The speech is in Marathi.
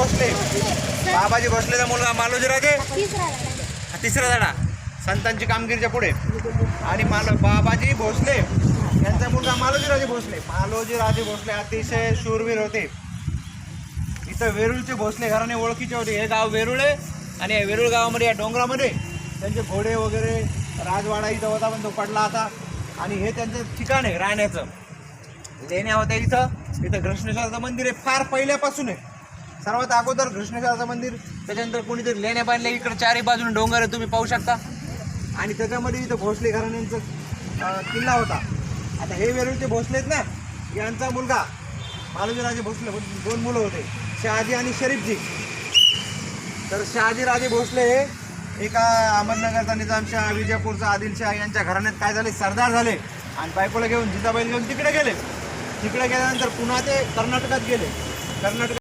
भोसले. बाबाजी भोसलेचा मुलगा मालोजी राजे तिसरा धडा. संतांची कामगिरीच्या पुढे. आणि माल बाबाजी भोसले. यांचा मुलगा मालोजीराजे भोसले. मालोजीराजे भोसले अतिशय शूरवीर होते. इथं वेरूळचे भोसले घराणे ओळखीचे होते. हे गाव वेरूळ आहे. आणि या वेरूळ गावामध्ये या डोंगरामध्ये त्यांचे घोडे वगैरे राजवाडा इथं होता पण तो पडला होता आणि हे त्यांचं ठिकाण आहे राहण्याचं. लेण्या होत्या इथं. इथं कृष्णेश्वराचं मंदिर आहे. फार पहिल्यापासून आहे. सर्वात अगोदर कृष्णेश्वराचं मंदिर त्याच्यानंतर कोणीतरी लेण्या बांधल्या इकडे चारही बाजूने डोंगर आहे तुम्ही पाहू शकता. आणि त्याच्यामध्ये इथं भोसले घराण्यांचं किल्ला होता. आता हे वेरूळचे भोसले आहेत ना यांचा मुलगा मालोजीराजे भोसले दोन मुलं होते शहाजी आणि शरीफजी. तर शहाजीराजे भोसले हे एका अहमदनगरचा निजामशाह विजयपूरचा आदिलशाह यांच्या घराण्यात काय झाले? सरदार झाले. आणि बायकोला घेऊन जिजाबाई घेऊन तिकडे गेले. तिकडे गेल्यानंतर पुन्हा ते कर्नाटकात गेले. कर्नाटक